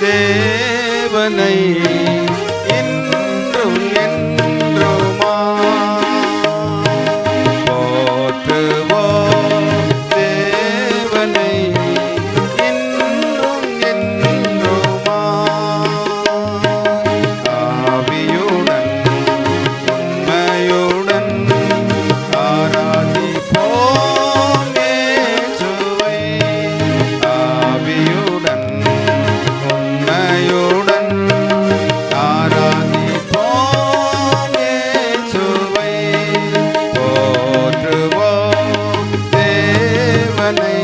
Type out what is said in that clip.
દેવ નહીં ಮನೆಯ